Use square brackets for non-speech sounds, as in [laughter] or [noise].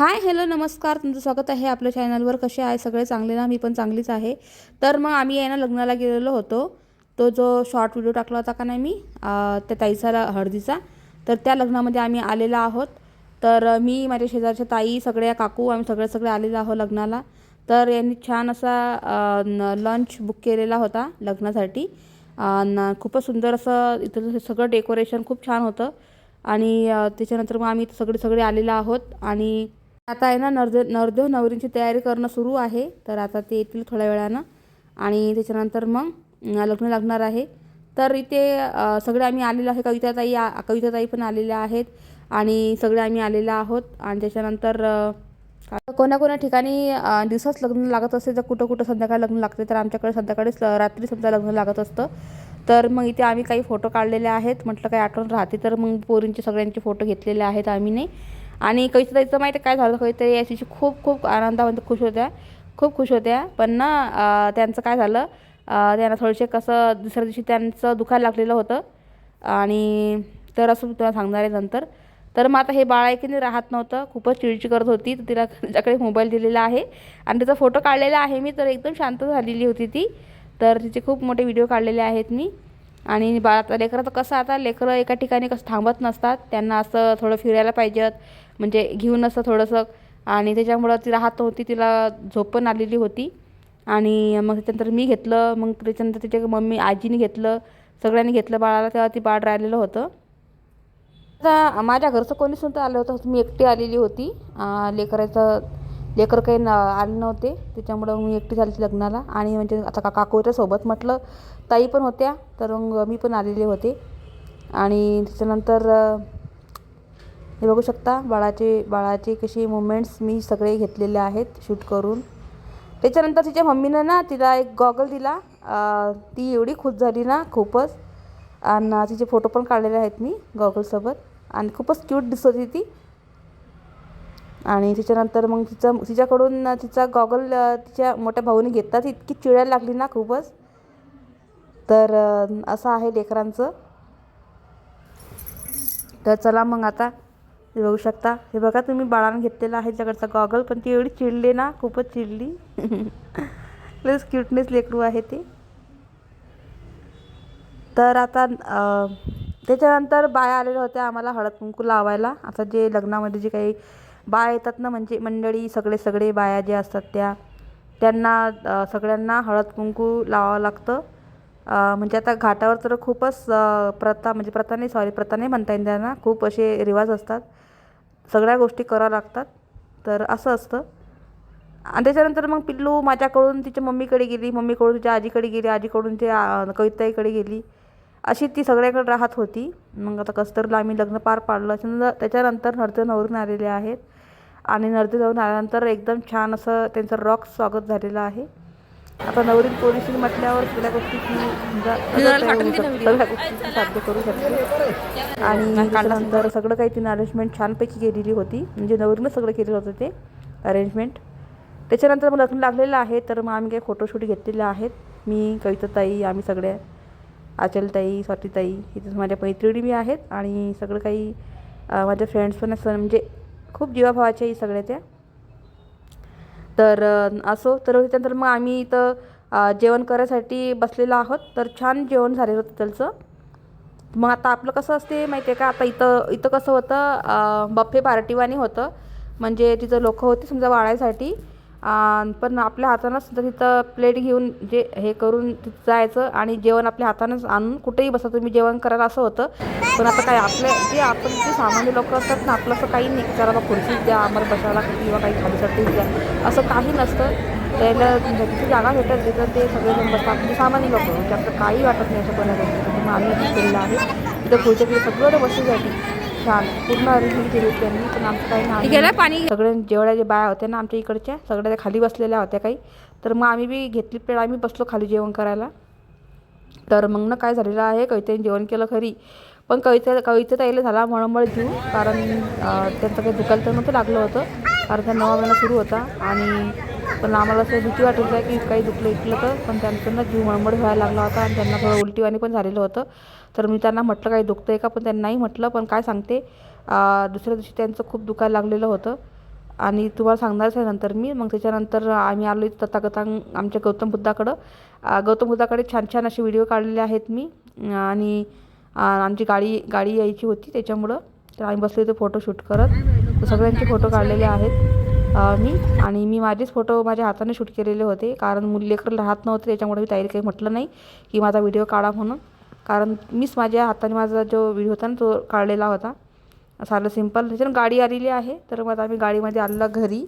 Hi hello नमस्कार. तुमचं स्वागत आहे आपल्या चॅनलवर. कसे आहे सगळे? चांगले ना? मी पण चांगलीच आहे. तर मग आम्ही आहे ना लग्नाला गेलेलो होतो. तो जो शॉर्ट व्हिडिओ टाकला होता का नाही मी त्या ताईचा हळदीचा तर त्या लग्नामध्ये आम्ही आलेलो आहोत. तर मी माझ्या शेजारच्या ताई सगळ्या काकू आम्ही सगळे सगळे आलेलो आहोत लग्नाला. तर यांनी छान असा लंच बुक केलेला होता लग्नासाठी. खूपच सुंदर असं इथं सगळं डेकोरेशन खूप छान होतं. आणि त्याच्यानंतर मग आम्ही सगळे सगळे आलेलो आहोत. आणि आता आहे ना नरदेव नवरदेव नवरींची तयारी करणं सुरू आहे. तर आता ते येतील थोड्या वेळानं. आणि त्याच्यानंतर मग लग्न लागणार आहे. तर इथे सगळे आम्ही आलेलो आहे. कविताताई आ कविताताई पण आलेल्या आहेत. आणि सगळे आम्ही आलेलो आहोत. आणि त्याच्यानंतर कोणा कोणा ठिकाणी दिवसाच लग्न लागत असते. तर कुठं कुठं संध्याकाळी लग्न लागते तर आमच्याकडे संध्याकाळीच रात्री समजा लग्न लागत असतं. तर मग इथे आम्ही काही फोटो काढलेले आहेत. म्हटलं काही आठवण राहते तर मग पोरींचे सगळ्यांचे फोटो घेतलेले आहेत आम्ही नाही. आणि कविताईचं माहिती आहे काय झालं? काहीतरी या खूप खूप आनंदामध्ये खुश होत्या. खूप खुश होत्या. पण ना त्यांचं काय झालं? त्यांना थोडेसे कसं दुसऱ्या दिवशी त्यांचं दुखायला लागलेलं होतं. आणि तर असं मी तुला सांगणार आहे नंतर. तर मग आता हे बाळ आहे की नाही राहत नव्हतं. खूपच चिडची करत होती. तर तिला [laughs] तिच्याकडे मोबाईल दिलेला आहे. आणि त्याचा फोटो काढलेला आहे मी. तर एकदम शांत झालेली होती ती. तर तिचे खूप मोठे व्हिडिओ काढलेले आहेत मी. आणि बाळ आता लेकराचं कसं आता लेकरं एका ठिकाणी कसं थांबत नसतात त्यांना असं थोडं फिरायला पाहिजेत म्हणजे घेऊन असं थोडंसं. आणि त्याच्यामुळं ती राहत होती तिला झोप पण आलेली होती. आणि मग त्याच्यानंतर मी घेतलं मग त्याच्यानंतर तिच्या मम्मी आजीने घेतलं सगळ्यांनी घेतलं बाळाला तेव्हा ती बाळ राहिलेलं होतं. आता माझ्या घरचं कोणीच नव्हतं आलं होतं मी एकटी आलेली होती. लेकराचं लेकर काही न आले नव्हते. त्याच्यामुळं मी एकटी झाली लग्नाला आणि म्हणजे आता काका होत्या सोबत. म्हटलं ताई पण होत्या तर मग मी पण आलेले होते. आणि त्याच्यानंतर हे बघू शकता बाळाचे बाळाचे कसे मुमेंट्स मी सगळे घेतलेले आहेत शूट करून. त्याच्यानंतर तिच्या मम्मीनं ना तिला एक गॉगल दिला. ती एवढी खुश झाली ना खूपच. आणि तिचे फोटो पण काढलेले आहेत मी गॉगलसोबत आणि खूपच क्यूट दिसत होती ती. आणि त्याच्यानंतर मग तिचं तिच्याकडून तिचा गॉगल तिच्या मोठ्या भाऊने घेतला ती इतकी चिडायला लागली ना खूपच. तर असं आहे लेकरांचं. तर चला मग आता हे बघू शकता. हे बघा तुम्ही बाळानं घेतलेला आहे त्याच्याकडचा गॉगल पण ती एवढी चिडली ना खूपच चिडली. [laughs] प्लस क्यूटनेस लेकरू आहे ते. तर आता त्याच्यानंतर बाया आलेल्या होत्या आम्हाला हळद कुंकू लावायला. आता जे लग्नामध्ये जे काही बाया येतात ना म्हणजे मंडळी सगळे सगळे बाया जे असतात त्या त्यांना सगळ्यांना हळद कुंकू लावावं लागतं. म्हणजे आता घाटावर तर खूपच प्रथा म्हणजे प्रथा नाही सॉरी प्रथा नाही म्हणता येईल त्यांना खूप असे रिवाज असतात. सगळ्या गोष्टी कराव्या लागतात. तर असं असतं. आणि त्याच्यानंतर मग पिल्लू माझ्याकडून तिच्या मम्मीकडे गेली मम्मीकडून तिच्या आजीकडे गेली आजीकडून ते कविताईकडे गेली. अशी ती सगळ्याकडे राहत होती. मग आता कस्तरला आम्ही लग्न पार पाडलं त्याच्यानंतर त्याच्यानंतर नर्तन नवरून आलेले आहेत. आणि नर्तन नवरून आल्यानंतर एकदम छान असं त्यांचं रॉक स्वागत झालेलं आहे. आता नवरीन पोलिसी म्हटल्यावर सगळ्या गोष्टीची म्हणजे सगळ्या गोष्टी साध्य करू शकते आणि त्याच्यानंतर सगळं काही तिने अरेंजमेंट छानपैकी केलेली होती. म्हणजे नवरीनंच सगळं केलेलं होतं ते अरेंजमेंट त्याच्यानंतर मग लग्न लागलेलं आहे तर मग आम्ही काही फोटोशूट घेतलेले आहेत. मी कविताताई आम्ही सगळ्या आचलताई स्वातीताई इथेच माझ्या मैत्रिणी बी आहेत आणि सगळं काही माझ्या फ्रेंड्स पण असं म्हणजे खूप जीवाभावाच्या सगळ्या त्या. तर असो तर त्याच्यानंतर मग आम्ही इथं जेवण करायसाठी बसलेलो आहोत. तर छान जेवण झालेलं होतं त्यांचं. मग आता आपलं कसं असते माहिती आहे का? आता इथं इथं कसं होतं बफे पार्टीवानी पार्टीवाणी होतं. म्हणजे तिथं लोकं होती समजा वाढायसाठी पण आपल्या हातानंच तिथं प्लेट घेऊन जे हे करून तिथं जायचं आणि जेवण आपल्या हातानंच आणून कुठेही बसा तुम्ही जेवण करायला असं होतं. पण आता काय आपल्या जे आपण जे सामान्य लोक असतात ना आपलं असं काही नाही की चला बा खुर्चीत द्या आम्हाला बसायला किंवा काही खालीसाठी द्या असं काही नसतं. त्याला जिथे जागा भेटत तिथं ते सगळेजण बसतात. म्हणजे सामान्य लोक म्हणजे आपलं काही वाटत नाही असं कोणाला. मग आम्ही असं केलेलं आहे तिथं खुर्च्या सगळं सगळं बसण्यासाठी छान. पूर्ण अरेंजमेंट केली होती त्यांनी. पण आमचं काही नाही. पाणी? सगळे जेवढ्या जे बाया होत्या ना आमच्या इकडच्या सगळ्या त्या खाली बसलेल्या होत्या काही. तर मग आम्ही बी घेतली प्लेट आम्ही बसलो खाली जेवण करायला. तर मग ना काय झालेलं आहे कवितेने जेवण केलं खरी. पण कविता कविता ताईला झाला मळमळ जीव कारण त्यांचं काही दुखायला तर नव्हतं लागलं होतं. कारण त्या नवा महिना सुरू होता आणि पण आम्हाला असं भीती वाटत होती की काही दुखलं इकलं तर. पण त्यांचं ना जीव मळमळ व्हायला लागला होता आणि त्यांना थोडं उलटीवाणी पण झालेलं होतं. तर मी त्यांना म्हटलं काही दुखतं आहे का? पण त्यांना नाही म्हटलं पण काय सांगते दुसऱ्या दिवशी त्यांचं खूप दुखायला लागलेलं होतं. आणि तुम्हाला सांगणारच आहे नंतर मी. मग त्याच्यानंतर आम्ही आलो इथं तथागतांग आमच्या गौतम बुद्धाकडं. गौतम बुद्धाकडे छान छान असे व्हिडिओ काढलेले आहेत मी. आणि आमची गाडी गाडी यायची होती त्याच्यामुळं. तर आम्ही बसले होते फोटो शूट करत. सगळ्यांचे फोटो काढलेले आहेत मी. आणि मी माझेच फोटो माझ्या हाताने शूट केलेले होते. कारण मुल लेकर राहत नव्हते त्याच्यामुळे मी तयारी काही म्हटलं नाही की माझा व्हिडिओ काढा म्हणून. कारण मीच माझ्या हाताने माझा जो व्हिडिओ होता ना तो काढलेला होता. साधं सिंपल त्याच्यानं गाडी आलेली आहे. तर मग आम्ही गाडीमध्ये आलेला घरी.